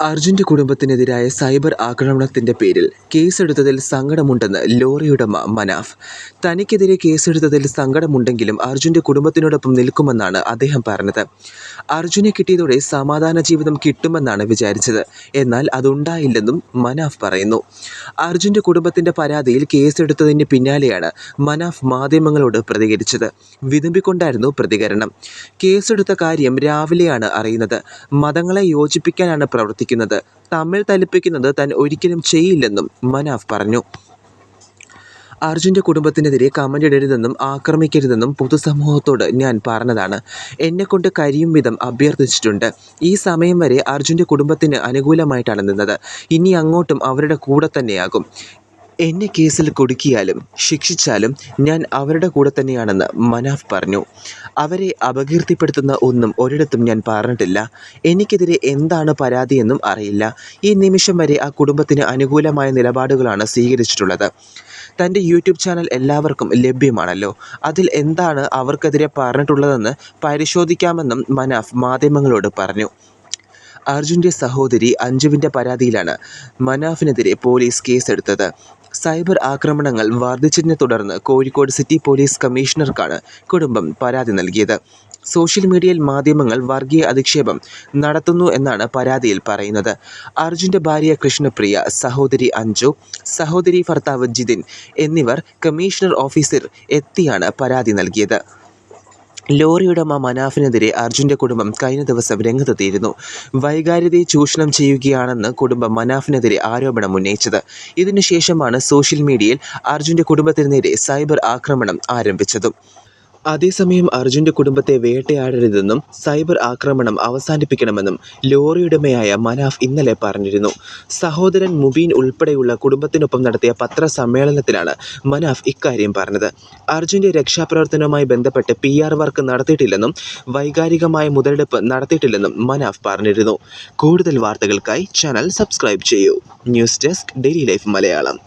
അർജുന്റെ കുടുംബത്തിനെതിരായ സൈബർ ആക്രമണത്തിന്റെ പേരിൽ കേസെടുത്തതിൽ സങ്കടമുണ്ടെന്ന് ലോറിയുടമ മനാഫ്. തനിക്കെതിരെ കേസെടുത്തതിൽ സങ്കടമുണ്ടെങ്കിലും അർജുന്റെ കുടുംബത്തിനോടൊപ്പം നിൽക്കുമെന്നാണ് അദ്ദേഹം പറഞ്ഞത്. അർജുനെ കിട്ടിയതോടെ സമാധാന ജീവിതം കിട്ടുമെന്നാണ് വിചാരിച്ചത്. എന്നാൽ അതുണ്ടായില്ലെന്നും മനാഫ് പറയുന്നു. അർജുന്റെ കുടുംബത്തിന്റെ പരാതിയിൽ കേസെടുത്തതിന് പിന്നാലെയാണ് മനാഫ് മാധ്യമങ്ങളോട് പ്രതികരിച്ചത്. വിതുമ്പിക്കൊണ്ടായിരുന്നു പ്രതികരണം. കേസെടുത്ത കാര്യം രാവിലെയാണ് അറിയുന്നത്. മതങ്ങളെ യോജിപ്പിക്കാനാണ് പ്രവർത്തിക്കുന്നത്. തമ്മിൽ തലിപ്പിക്കുന്നത് താൻ ഒരിക്കലും ചെയ്യില്ലെന്നും മനാഫ് പറഞ്ഞു. അർജുന്റെ കുടുംബത്തിനെതിരെ കമന്റ് ഇടരുതെന്നും ആക്രമിക്കരുതെന്നും പൊതുസമൂഹത്തോട് ഞാൻ പറഞ്ഞതാണ്. എന്നെക്കൊണ്ട് കരിയും വിധം അഭ്യർത്ഥിച്ചിട്ടുണ്ട്. ഈ സമയം വരെ അർജുന്റെ കുടുംബത്തിന് അനുകൂലമായിട്ടാണ് നിന്നത്. ഇനി അങ്ങോട്ടും അവരുടെ കൂടെ തന്നെയാകും. എന്നെ കേസിൽ കുടുക്കിയാലും ശിക്ഷിച്ചാലും ഞാൻ അവരുടെ കൂടെ തന്നെയാണെന്ന് മനാഫ് പറഞ്ഞു. അവരെ അപകീർത്തിപ്പെടുത്തുന്ന ഒന്നും ഒരിടത്തും ഞാൻ പറഞ്ഞിട്ടില്ല. എനിക്കെതിരെ എന്താണ് പരാതിയെന്നും അറിയില്ല. ഈ നിമിഷം വരെ ആ കുടുംബത്തിന് അനുകൂലമായ നിലപാടുകളാണ് സ്വീകരിച്ചിട്ടുള്ളത്. തന്റെ യൂട്യൂബ് ചാനൽ എല്ലാവർക്കും ലഭ്യമാണല്ലോ. അതിൽ എന്താണ് അവർക്കെതിരെ പറഞ്ഞിട്ടുള്ളതെന്ന് പരിശോധിക്കാമെന്നും മനാഫ് മാധ്യമങ്ങളോട് പറഞ്ഞു. അർജുന്റെ സഹോദരി അഞ്ജുവിന്റെ പരാതിയിലാണ് മനാഫിനെതിരെ പോലീസ് കേസെടുത്തത്. സൈബർ ആക്രമണങ്ങൾ വർദ്ധിച്ചതിനെ തുടർന്ന് കോഴിക്കോട് സിറ്റി പോലീസ് കമ്മീഷണർക്കാണ് കുടുംബം പരാതി നൽകിയത്. സോഷ്യൽ മീഡിയയിൽ മാധ്യമങ്ങൾ വർഗീയ അധിക്ഷേപം നടത്തുന്നു എന്നാണ് പരാതിയിൽ പറയുന്നത്. അർജുന്റെ ഭാര്യ കൃഷ്ണപ്രിയ സഹോദരി അഞ്ജു സഹോദരി ഭർത്താവ് ജിതിൻ എന്നിവർ കമ്മീഷണർ ഓഫീസിൽ എത്തിയാണ് പരാതി നൽകിയത്. ലോറിയുടമ മനാഫിനെതിരെ അർജുന്റെ കുടുംബം കഴിഞ്ഞ ദിവസം രംഗത്തെത്തിയിരുന്നു. വൈകാര്യതയെ ചൂഷണം ചെയ്യുകയാണെന്ന് കുടുംബം മനാഫിനെതിരെ ആരോപണം ഉന്നയിച്ചത്. ഇതിനുശേഷമാണ് സോഷ്യൽ മീഡിയയിൽ അർജുന്റെ കുടുംബത്തിന് സൈബർ ആക്രമണം ആരംഭിച്ചതും. അതേസമയം അർജുന്റെ കുടുംബത്തെ വേട്ടയാടരുതെന്നും സൈബർ ആക്രമണം അവസാനിപ്പിക്കണമെന്നും ലോറിയുടമയായ മനാഫ് ഇന്നലെ പറഞ്ഞിരുന്നു. സഹോദരൻ മുബീൻ ഉൾപ്പെടെയുള്ള കുടുംബത്തിനൊപ്പം നടത്തിയ പത്രസമ്മേളനത്തിലാണ് മനാഫ് ഇക്കാര്യം പറഞ്ഞത്. അർജുന്റെ രക്ഷാപ്രവർത്തനവുമായി ബന്ധപ്പെട്ട് പി ആർ വർക്ക് നടത്തിയിട്ടില്ലെന്നും വൈകാരികമായ മുതലെടുപ്പ് നടത്തിയിട്ടില്ലെന്നും മനാഫ് പറഞ്ഞിരുന്നു. കൂടുതൽ വാർത്തകൾക്കായി ചാനൽ സബ്സ്ക്രൈബ് ചെയ്യൂ. News desk daily life Malayalam.